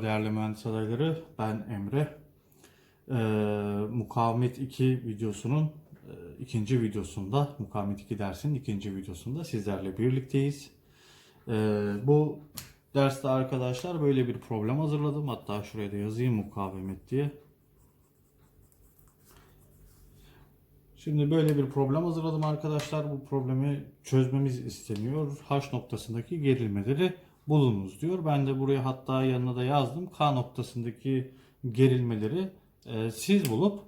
Merhabalar değerli mühendis adayları. Ben Emre. Ee, Mukavemet 2 videosunun e, ikinci videosunda, Mukavemet 2 dersinin ikinci videosunda sizlerle birlikteyiz. Ee, bu derste arkadaşlar böyle bir problem hazırladım. Hatta şuraya da yazayım mukavemet diye. Şimdi böyle bir problem hazırladım arkadaşlar. Bu problemi çözmemiz isteniyor. H noktasındaki gerilmeleri bulunuz diyor. Ben de buraya hatta yanına da yazdım. K noktasındaki gerilmeleri e, siz bulup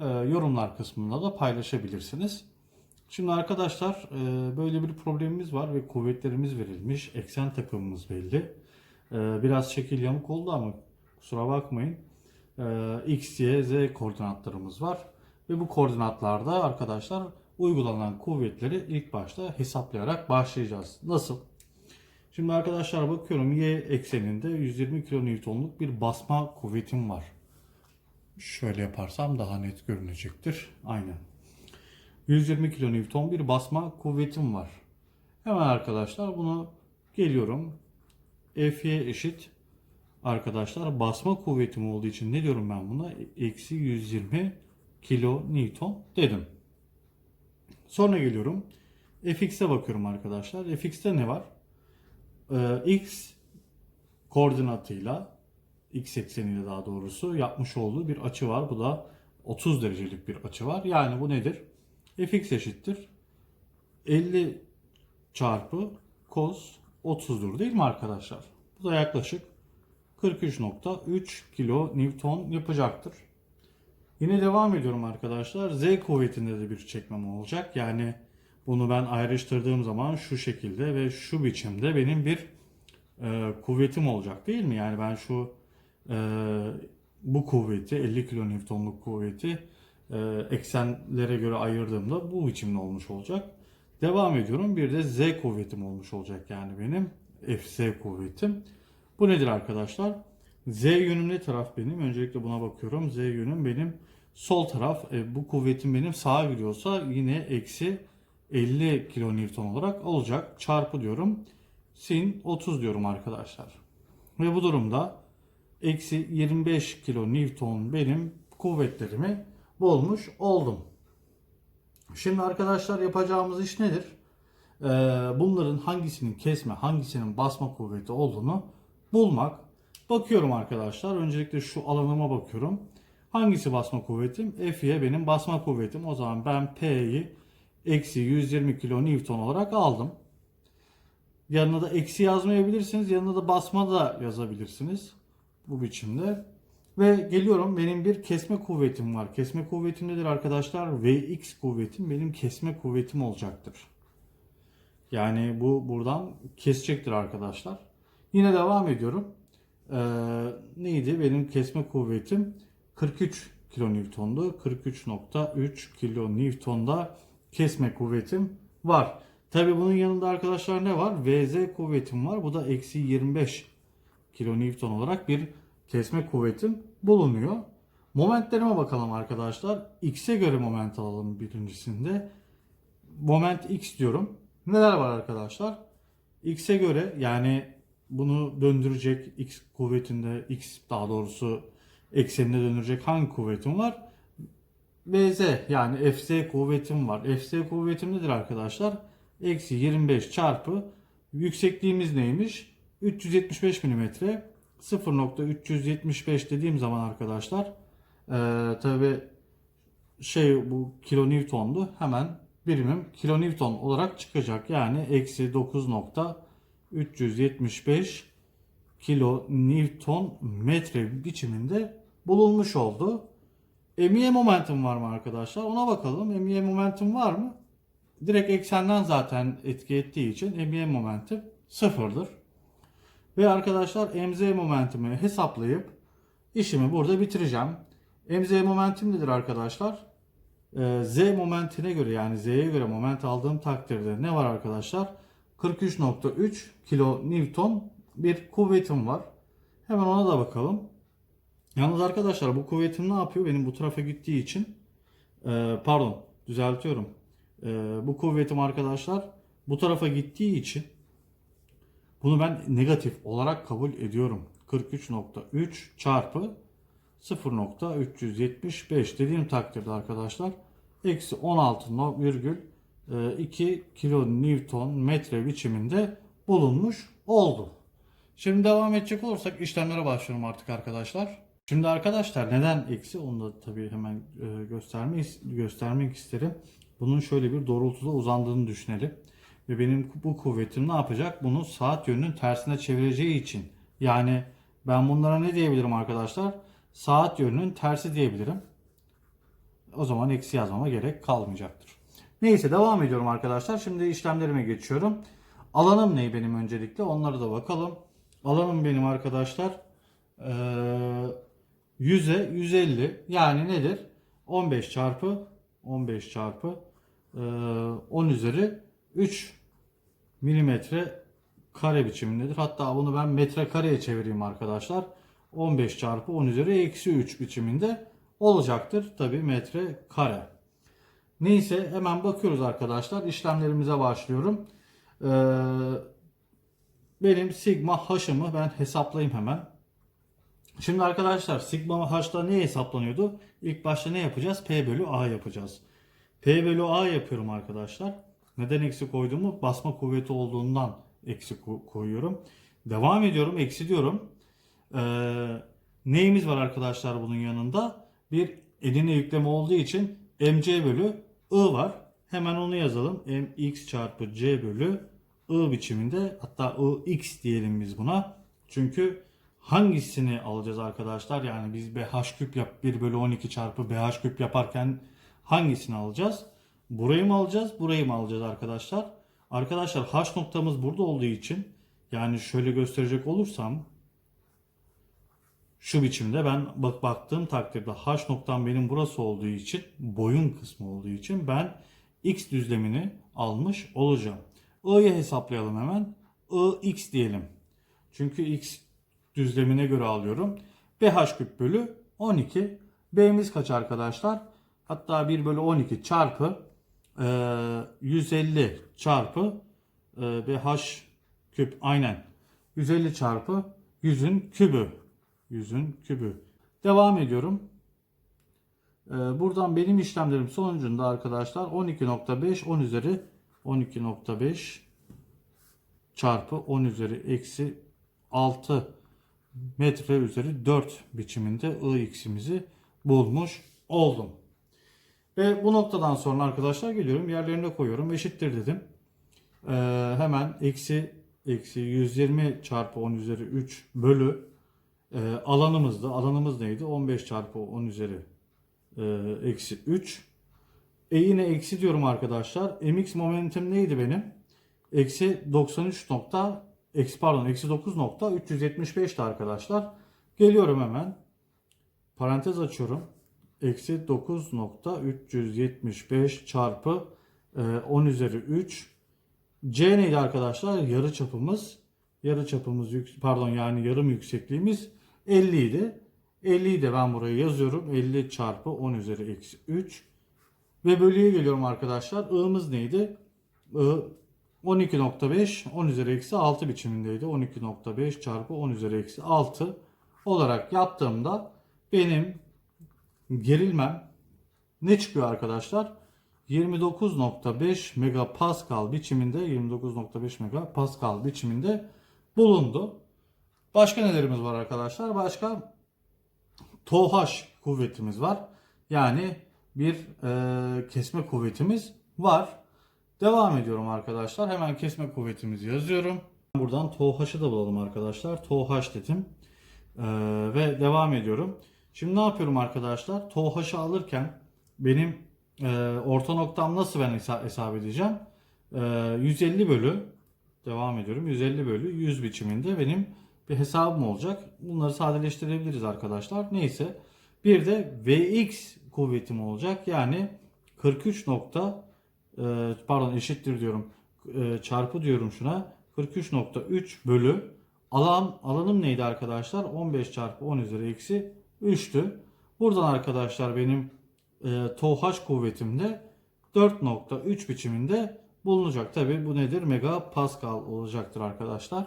e, yorumlar kısmında da paylaşabilirsiniz. Şimdi arkadaşlar e, böyle bir problemimiz var ve kuvvetlerimiz verilmiş. Eksen takımımız belli. E, biraz şekil yamuk oldu ama kusura bakmayın. E, X, Y, Z koordinatlarımız var. Ve bu koordinatlarda arkadaşlar uygulanan kuvvetleri ilk başta hesaplayarak başlayacağız. Nasıl? Şimdi arkadaşlar bakıyorum y ekseninde 120 kilonewtonluk bir basma kuvvetim var. Şöyle yaparsam daha net görünecektir. Aynen. 120 kilonewton bir basma kuvvetim var. Hemen arkadaşlar bunu geliyorum. Fy eşit arkadaşlar basma kuvvetim olduğu için ne diyorum ben buna? Eksi 120 kilo Newton dedim. Sonra geliyorum. Fx'e bakıyorum arkadaşlar. Fx'te ne var? Ee, X koordinatıyla X ekseniyle daha doğrusu yapmış olduğu bir açı var. Bu da 30 derecelik bir açı var. Yani bu nedir? Fx eşittir. 50 çarpı cos 30'dur değil mi arkadaşlar? Bu da yaklaşık 43.3 kilo Newton yapacaktır. Yine devam ediyorum arkadaşlar. Z kuvvetinde de bir çekmem olacak. Yani bunu ben ayrıştırdığım zaman şu şekilde ve şu biçimde benim bir e, kuvvetim olacak değil mi? Yani ben şu e, bu kuvveti 50 kilonewtonluk kuvveti e, eksenlere göre ayırdığımda bu biçimde olmuş olacak. Devam ediyorum. Bir de Z kuvvetim olmuş olacak yani benim Fz kuvvetim. Bu nedir arkadaşlar? Z yönüm ne taraf benim? Öncelikle buna bakıyorum. Z yönüm benim sol taraf. E, bu kuvvetim benim sağa gidiyorsa yine eksi 50 kilonewton olarak olacak. Çarpı diyorum. Sin 30 diyorum arkadaşlar. Ve bu durumda eksi 25 kilonewton benim kuvvetlerimi bulmuş oldum. Şimdi arkadaşlar yapacağımız iş nedir? Ee, bunların hangisinin kesme, hangisinin basma kuvveti olduğunu bulmak. Bakıyorum arkadaşlar. Öncelikle şu alanıma bakıyorum. Hangisi basma kuvvetim? F'ye benim basma kuvvetim. O zaman ben P'yi eksi 120 kilo Newton olarak aldım. Yanına da eksi yazmayabilirsiniz. Yanına da basma da yazabilirsiniz. Bu biçimde. Ve geliyorum benim bir kesme kuvvetim var. Kesme kuvvetim nedir arkadaşlar? Vx kuvvetim benim kesme kuvvetim olacaktır. Yani bu buradan kesecektir arkadaşlar. Yine devam ediyorum. Ee, neydi? Benim kesme kuvvetim 43 kilonewtondu. 43.3 kilonewtonda kesme kuvvetim var. Tabi bunun yanında arkadaşlar ne var? Vz kuvvetim var. Bu da eksi 25 kilonewton olarak bir kesme kuvvetim bulunuyor. Momentlerime bakalım arkadaşlar. X'e göre moment alalım birincisinde. Moment X diyorum. Neler var arkadaşlar? X'e göre yani bunu döndürecek X kuvvetinde X daha doğrusu eksenine döndürecek hangi kuvvetim var? Vz yani Fz kuvvetim var. Fz kuvvetim nedir arkadaşlar? Eksi 25 çarpı yüksekliğimiz neymiş? 375 mm 0.375 dediğim zaman arkadaşlar ee, tabi şey bu kilonewtondu hemen birimim kilonewton olarak çıkacak yani eksi 9.375 kilonewton metre biçiminde bulunmuş oldu. Emiye momentum var mı arkadaşlar? Ona bakalım. Emiye momentum var mı? Direkt eksenden zaten etki ettiği için emiye momentum sıfırdır. Ve arkadaşlar mz momentumu hesaplayıp işimi burada bitireceğim. mz momentum nedir arkadaşlar? Ee, z momentine göre yani z'ye göre moment aldığım takdirde ne var arkadaşlar? 43.3 kilo Newton bir kuvvetim var. Hemen ona da bakalım. Yalnız arkadaşlar bu kuvvetim ne yapıyor? Benim bu tarafa gittiği için e, pardon düzeltiyorum. E, bu kuvvetim arkadaşlar bu tarafa gittiği için bunu ben negatif olarak kabul ediyorum. 43.3 çarpı 0.375 dediğim takdirde arkadaşlar eksi 16,2 kilo Newton metre biçiminde bulunmuş oldu. Şimdi devam edecek olursak işlemlere başlıyorum artık arkadaşlar. Şimdi arkadaşlar neden eksi onu da tabii hemen e, göstermek, göstermek isterim. Bunun şöyle bir doğrultuda uzandığını düşünelim. Ve benim bu kuvvetim ne yapacak? Bunu saat yönünün tersine çevireceği için. Yani ben bunlara ne diyebilirim arkadaşlar? Saat yönünün tersi diyebilirim. O zaman eksi yazmama gerek kalmayacaktır. Neyse devam ediyorum arkadaşlar. Şimdi işlemlerime geçiyorum. Alanım ne benim öncelikle? Onlara da bakalım. Alanım benim arkadaşlar eee 100'e 150 yani nedir? 15 çarpı 15 çarpı eee, 10 üzeri 3 milimetre kare biçimindedir. Hatta bunu ben metre kareye çevireyim arkadaşlar. 15 çarpı 10 üzeri eksi 3 biçiminde olacaktır. Tabi metre kare. Neyse hemen bakıyoruz arkadaşlar. İşlemlerimize başlıyorum. Ee, benim sigma h'ımı ben hesaplayayım hemen. Şimdi arkadaşlar sigma h'da ne hesaplanıyordu? İlk başta ne yapacağız? P bölü A yapacağız. P bölü A yapıyorum arkadaşlar. Neden eksi koyduğumu basma kuvveti olduğundan eksi ko- koyuyorum. Devam ediyorum. Eksi diyorum. Ee, neyimiz var arkadaşlar bunun yanında? Bir eline yükleme olduğu için mc bölü i var. Hemen onu yazalım. mx çarpı c bölü i biçiminde hatta ix diyelim biz buna. Çünkü hangisini alacağız arkadaşlar? Yani biz bh küp yap 1 bölü 12 çarpı bh küp yaparken hangisini alacağız? Burayı mı alacağız? Burayı mı alacağız arkadaşlar? Arkadaşlar h noktamız burada olduğu için yani şöyle gösterecek olursam şu biçimde ben bak baktığım takdirde h noktam benim burası olduğu için boyun kısmı olduğu için ben x düzlemini almış olacağım. i'yi hesaplayalım hemen. i x diyelim. Çünkü x düzlemine göre alıyorum. bh küp bölü 12. b'miz kaç arkadaşlar? Hatta 1 bölü 12 çarpı e, 150 çarpı e, bh küp aynen 150 çarpı 100'ün kübü 100'ün kübü. Devam ediyorum. Ee, buradan benim işlemlerim sonucunda arkadaşlar 12.5 10 üzeri 12.5 çarpı 10 üzeri eksi 6 metre üzeri 4 biçiminde ix'imizi bulmuş oldum. Ve bu noktadan sonra arkadaşlar geliyorum yerlerine koyuyorum eşittir dedim. Ee, hemen eksi eksi 120 çarpı 10 üzeri 3 bölü e, alanımızda alanımız neydi? 15 çarpı 10 üzeri e, eksi 3. E yine eksi diyorum arkadaşlar. mx momentum neydi benim? Eksi 93 nokta eksi pardon eksi 9 nokta 375'ti arkadaşlar. Geliyorum hemen. Parantez açıyorum. Eksi 9 nokta 375 çarpı e, 10 üzeri 3. C neydi arkadaşlar? Yarı çapımız. Yarı çapımız pardon yani yarım yüksekliğimiz 50 idi. 50'yi de ben buraya yazıyorum. 50 çarpı 10 üzeri eksi 3. Ve bölüye geliyorum arkadaşlar. I'ımız neydi? I 12.5 10 üzeri eksi 6 biçimindeydi. 12.5 çarpı 10 üzeri eksi 6 olarak yaptığımda benim gerilmem ne çıkıyor arkadaşlar? 29.5 megapascal biçiminde 29.5 megapascal biçiminde bulundu. Başka nelerimiz var arkadaşlar? Başka TOH kuvvetimiz var. Yani bir e, kesme kuvvetimiz var. Devam ediyorum arkadaşlar. Hemen kesme kuvvetimizi yazıyorum. Buradan TOH'ı da bulalım arkadaşlar. TOH dedim. E, ve devam ediyorum. Şimdi ne yapıyorum arkadaşlar? TOH'ı alırken benim e, orta noktam nasıl ben hesa- hesap edeceğim? E, 150 bölü devam ediyorum. 150 bölü 100 biçiminde benim bir hesabım olacak. Bunları sadeleştirebiliriz arkadaşlar. Neyse. Bir de Vx kuvvetim olacak. Yani 43 nokta pardon eşittir diyorum. E, çarpı diyorum şuna. 43.3 bölü alan alanım neydi arkadaşlar? 15 çarpı 10 üzeri eksi 3'tü. Buradan arkadaşlar benim e, TOH kuvvetim de 4.3 biçiminde bulunacak. Tabi bu nedir? Megapascal olacaktır arkadaşlar.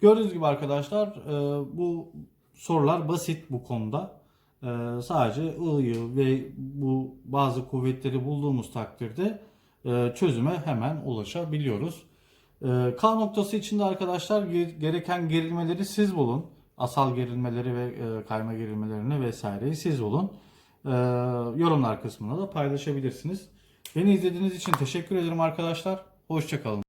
Gördüğünüz gibi arkadaşlar e, bu sorular basit bu konuda. E, sadece I'yı ve bu bazı kuvvetleri bulduğumuz takdirde çözüme hemen ulaşabiliyoruz. E, K noktası içinde arkadaşlar ge- gereken gerilmeleri siz bulun. Asal gerilmeleri ve e, kayma gerilmelerini vesaireyi siz bulun. E, yorumlar kısmına da paylaşabilirsiniz. Beni izlediğiniz için teşekkür ederim arkadaşlar. Hoşçakalın.